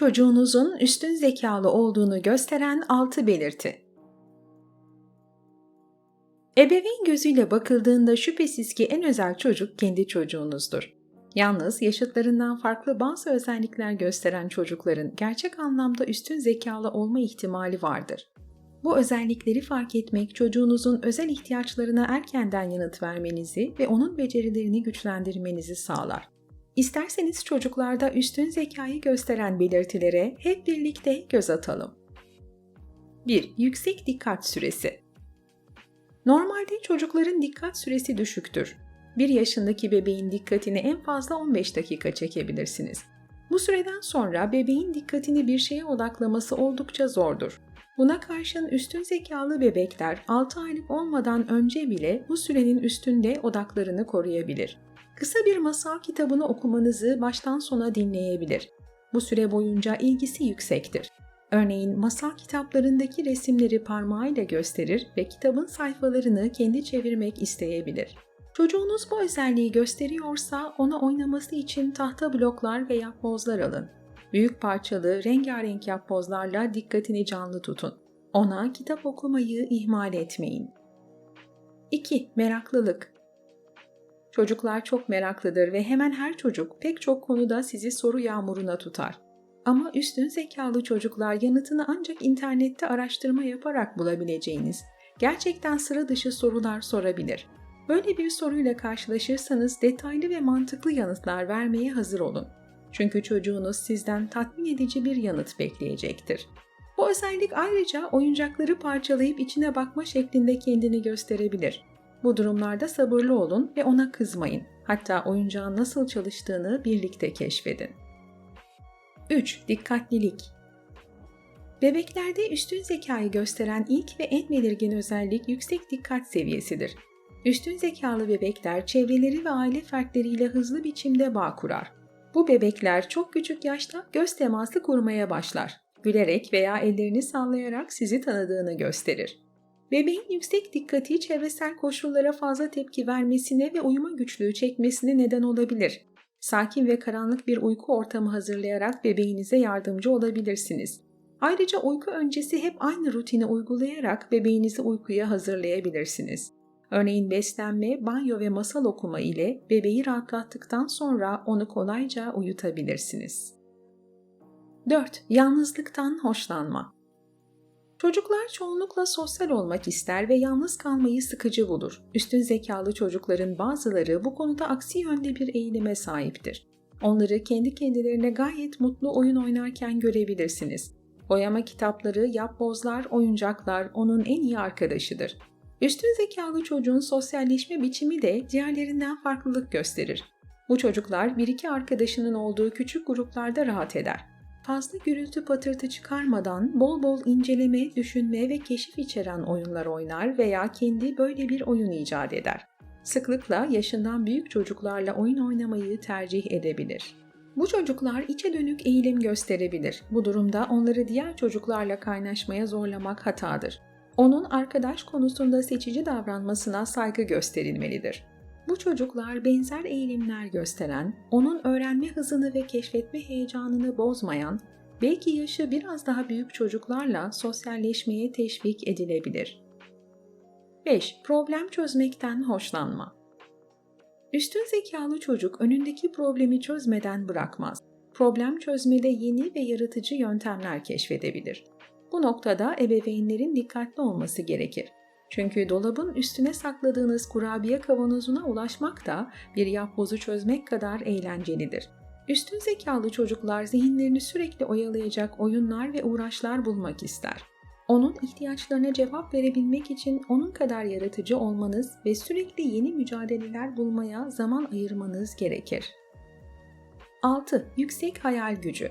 Çocuğunuzun üstün zekalı olduğunu gösteren 6 belirti. Ebeveyn gözüyle bakıldığında şüphesiz ki en özel çocuk kendi çocuğunuzdur. Yalnız yaşıtlarından farklı bazı özellikler gösteren çocukların gerçek anlamda üstün zekalı olma ihtimali vardır. Bu özellikleri fark etmek çocuğunuzun özel ihtiyaçlarına erkenden yanıt vermenizi ve onun becerilerini güçlendirmenizi sağlar. İsterseniz çocuklarda üstün zekayı gösteren belirtilere hep birlikte göz atalım. 1. Yüksek dikkat süresi. Normalde çocukların dikkat süresi düşüktür. 1 yaşındaki bebeğin dikkatini en fazla 15 dakika çekebilirsiniz. Bu süreden sonra bebeğin dikkatini bir şeye odaklaması oldukça zordur. Buna karşın üstün zekalı bebekler 6 aylık olmadan önce bile bu sürenin üstünde odaklarını koruyabilir. Kısa bir masal kitabını okumanızı baştan sona dinleyebilir. Bu süre boyunca ilgisi yüksektir. Örneğin masal kitaplarındaki resimleri parmağıyla gösterir ve kitabın sayfalarını kendi çevirmek isteyebilir. Çocuğunuz bu özelliği gösteriyorsa ona oynaması için tahta bloklar ve yapbozlar alın. Büyük parçalı, rengarenk yapbozlarla dikkatini canlı tutun. Ona kitap okumayı ihmal etmeyin. 2. Meraklılık Çocuklar çok meraklıdır ve hemen her çocuk pek çok konuda sizi soru yağmuruna tutar. Ama üstün zekalı çocuklar yanıtını ancak internette araştırma yaparak bulabileceğiniz, gerçekten sıra dışı sorular sorabilir. Böyle bir soruyla karşılaşırsanız detaylı ve mantıklı yanıtlar vermeye hazır olun. Çünkü çocuğunuz sizden tatmin edici bir yanıt bekleyecektir. Bu özellik ayrıca oyuncakları parçalayıp içine bakma şeklinde kendini gösterebilir. Bu durumlarda sabırlı olun ve ona kızmayın. Hatta oyuncağın nasıl çalıştığını birlikte keşfedin. 3. Dikkatlilik Bebeklerde üstün zekayı gösteren ilk ve en belirgin özellik yüksek dikkat seviyesidir. Üstün zekalı bebekler çevreleri ve aile fertleriyle hızlı biçimde bağ kurar. Bu bebekler çok küçük yaşta göz teması kurmaya başlar. Gülerek veya ellerini sallayarak sizi tanıdığını gösterir. Bebeğin yüksek dikkati çevresel koşullara fazla tepki vermesine ve uyuma güçlüğü çekmesine neden olabilir. Sakin ve karanlık bir uyku ortamı hazırlayarak bebeğinize yardımcı olabilirsiniz. Ayrıca uyku öncesi hep aynı rutini uygulayarak bebeğinizi uykuya hazırlayabilirsiniz. Örneğin beslenme, banyo ve masal okuma ile bebeği rahatlattıktan sonra onu kolayca uyutabilirsiniz. 4. Yalnızlıktan hoşlanma Çocuklar çoğunlukla sosyal olmak ister ve yalnız kalmayı sıkıcı bulur. Üstün zekalı çocukların bazıları bu konuda aksi yönde bir eğilime sahiptir. Onları kendi kendilerine gayet mutlu oyun oynarken görebilirsiniz. Boyama kitapları, yapbozlar, oyuncaklar onun en iyi arkadaşıdır. Üstün zekalı çocuğun sosyalleşme biçimi de diğerlerinden farklılık gösterir. Bu çocuklar bir iki arkadaşının olduğu küçük gruplarda rahat eder. Fazla gürültü patırtı çıkarmadan bol bol inceleme, düşünme ve keşif içeren oyunlar oynar veya kendi böyle bir oyun icat eder. Sıklıkla yaşından büyük çocuklarla oyun oynamayı tercih edebilir. Bu çocuklar içe dönük eğilim gösterebilir. Bu durumda onları diğer çocuklarla kaynaşmaya zorlamak hatadır. Onun arkadaş konusunda seçici davranmasına saygı gösterilmelidir. Bu çocuklar benzer eğilimler gösteren, onun öğrenme hızını ve keşfetme heyecanını bozmayan, belki yaşı biraz daha büyük çocuklarla sosyalleşmeye teşvik edilebilir. 5. Problem çözmekten hoşlanma. Üstün zekalı çocuk önündeki problemi çözmeden bırakmaz. Problem çözmede yeni ve yaratıcı yöntemler keşfedebilir. Bu noktada ebeveynlerin dikkatli olması gerekir. Çünkü dolabın üstüne sakladığınız kurabiye kavanozuna ulaşmak da bir yapbozu çözmek kadar eğlencelidir. Üstün zekalı çocuklar zihinlerini sürekli oyalayacak oyunlar ve uğraşlar bulmak ister. Onun ihtiyaçlarına cevap verebilmek için onun kadar yaratıcı olmanız ve sürekli yeni mücadeleler bulmaya zaman ayırmanız gerekir. 6. Yüksek hayal gücü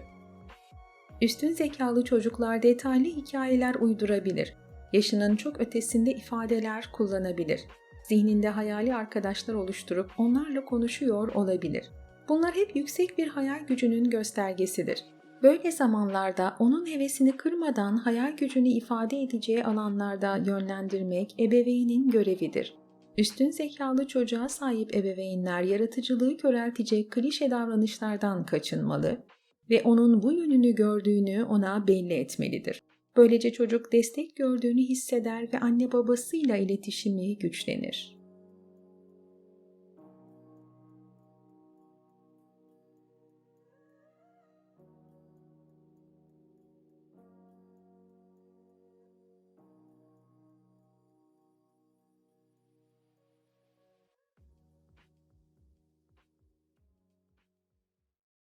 Üstün zekalı çocuklar detaylı hikayeler uydurabilir. Yaşının çok ötesinde ifadeler kullanabilir. Zihninde hayali arkadaşlar oluşturup onlarla konuşuyor olabilir. Bunlar hep yüksek bir hayal gücünün göstergesidir. Böyle zamanlarda onun hevesini kırmadan hayal gücünü ifade edeceği alanlarda yönlendirmek ebeveynin görevidir. Üstün zekalı çocuğa sahip ebeveynler yaratıcılığı köreltecek klişe davranışlardan kaçınmalı, ve onun bu yönünü gördüğünü ona belli etmelidir. Böylece çocuk destek gördüğünü hisseder ve anne babasıyla iletişimi güçlenir.